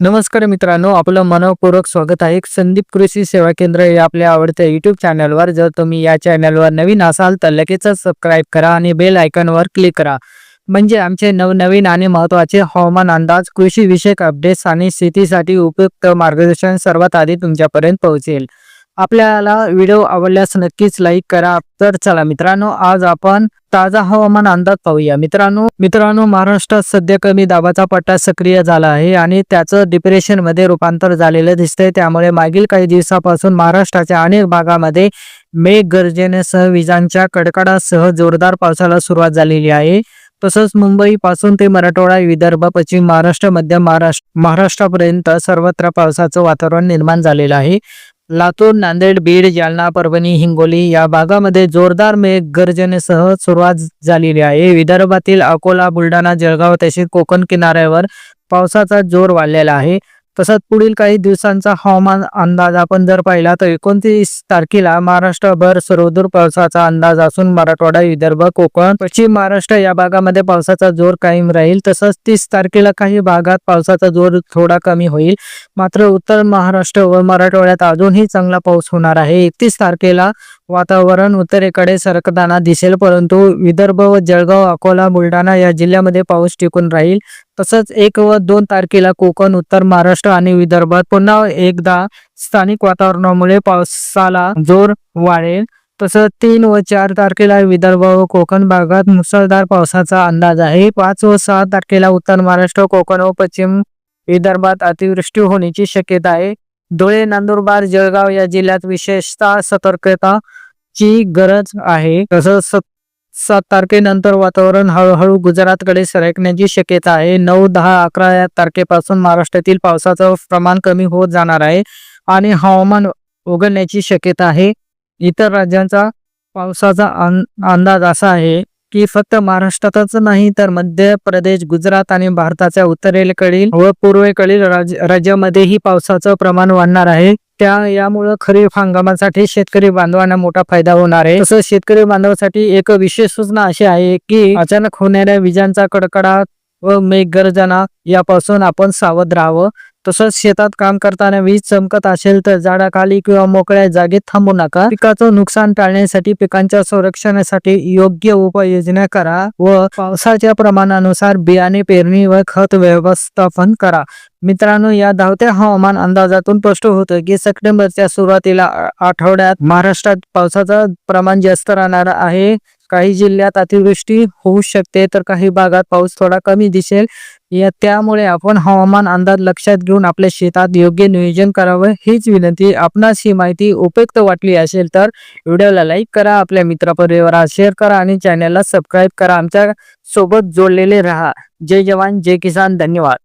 नमस्कार मित्रांनो आपलं मनपूर्वक स्वागत आहे. संदीप कृषी सेवा केंद्र या आपल्या आवडत्या युट्यूब चॅनलवर जर तुम्ही या चॅनलवर नवीन असाल तर लगेच सबस्क्राईब करा आणि बेल आयकॉनवर क्लिक करा. म्हणजे आमचे नवनवीन आणि महत्त्वाचे हवामान अंदाज कृषी विषयक अपडेट्स आणि शेतीसाठी उपयुक्त मार्गदर्शन सर्वात आधी तुमच्यापर्यंत पोहोचेल. आपल्याला व्हिडिओ आवडल्यास नक्कीच लाईक करा. तर चला मित्रांनो आज आपण ताजा हवामान अंदाज पाहूया. मित्रांनो मित्रांनो महाराष्ट्रात सध्या कमी दाबाचा पट्टा सक्रिय झाला आहे आणि त्याचं डिप्रेशनमध्ये रूपांतर झालेलं दिसतंय. त्यामुळे मागील काही दिवसापासून महाराष्ट्राच्या अनेक भागामध्ये मेघ गर्जनेसह विजांच्या कडकडासह जोरदार पावसाला सुरुवात झालेली आहे. तसंच मुंबई पासून ते मराठवाडा विदर्भ पश्चिम महाराष्ट्र मध्य महाराष्ट्र महाराष्ट्रापर्यंत सर्वत्र पावसाचं वातावरण निर्माण झालेलं आहे. लातूर नांदेड बीड जालना परभणी हिंगोली या भागामध्ये जोरदार मेघ गर्जनेसह सुरुवात झालेली आहे. विदर्भातील अकोला बुलढाणा जळगाव तसेच कोकण किनाऱ्यावर पावसाचा जोर वाढलेला आहे. तसंच पुढील काही दिवसांचा हवामान अंदाज आपण जर पाहिला तर एकोणतीस तारखेला महाराष्ट्रभर सर्वदूर पावसाचा अंदाज असून मराठवाडा विदर्भ कोकण पश्चिम महाराष्ट्र या भागामध्ये पावसाचा जोर कायम राहील. तसंच तीस तारखेला काही भागात पावसाचा जोर थोडा कमी होईल. मात्र उत्तर महाराष्ट्र व मराठवाड्यात अजूनही चांगला पाऊस होणार आहे. एकतीस तारखेला वातावरण उत्तरेकडे सरकताना दिसेल परंतु विदर्भ व जळगाव अकोला बुलढाणा या जिल्ह्यामध्ये पाऊस टिकून राहील. तसंच एक व दोन तारखेला कोकण उत्तर महाराष्ट्र आणि विदर्भात पुन्हा एकदा स्थानिक वातावरणामुळे पावसाला जोर वाढेल. तसंच तीन व चार तारखेला विदर्भ व कोकण भागात मुसळधार पावसाचा अंदाज आहे. पाच व सहा तारखेला उत्तर महाराष्ट्र कोकण व पश्चिम विदर्भात अतिवृष्टी होण्याची शक्यता आहे. धुळे नंदुरबार जळगाव या जिल्ह्यात विशेषतः सतर्कताची गरज आहे. तसंच सात तारखेनंतर वातावरण हळूहळू गुजरातकडे सरकण्याची शक्यता आहे. नऊ दहा अकरा या तारखेपासून महाराष्ट्रातील पावसाचं प्रमाण कमी होत जाणार आहे आणि हवामान उघडण्याची शक्यता आहे. इतर राज्यांचा पावसाचा अंदाज असा आहे की फक्त महाराष्ट्रातच नाही तर मध्य प्रदेश गुजरात आणि भारताच्या उत्तरेकडील व पूर्वेकडील राज राज्यामध्येही पावसाचं प्रमाण वाढणार आहे. त्या यामुळं खरीप हंगामासाठी शेतकरी बांधवांना मोठा फायदा होणार आहे. तसंच शेतकरी बांधवासाठी एक विशेष सूचना अशी आहे की अचानक होणाऱ्या विजांचा कडकडाट व मेघगर्जना यापासून आपण सावध राहावं. तसंच शेतात काम करताना वीज चमकत असेल तर झाडाखाली किंवा मोकळ्या जागेत थांबू नका. पिकाचं नुकसान टाळण्यासाठी पिकांच्या संरक्षणासाठी योग्य उपाययोजना करा व पावसाच्या प्रमाणानुसार बियाणे पेरणी व खत व्यवस्थापन करा. मित्रांनो या धावत्या हवामान अंदाजातून स्पष्ट होतं की सप्टेंबरच्या सुरुवातीला आठवड्यात महाराष्ट्रात पावसाचं प्रमाण जास्त राहणार आहे. काही जिल्ह्यात अतिवृष्टी होऊ शकते तर काही भागात पाऊस थोडा कमी दिसेल. या त्यामुळे आपण हवामान अंदाज लक्षात घेऊन आपल्या शेतात योग्य नियोजन करावं हीच विनंती. आपणास ही माहिती उपयुक्त वाटली असेल तर व्हिडिओला लाईक करा आपल्या मित्रपरिवारात शेअर करा आणि चॅनलला सबस्क्राईब करा. आमच्यासोबत जोडलेले राहा. जय जवान जय किसान. धन्यवाद.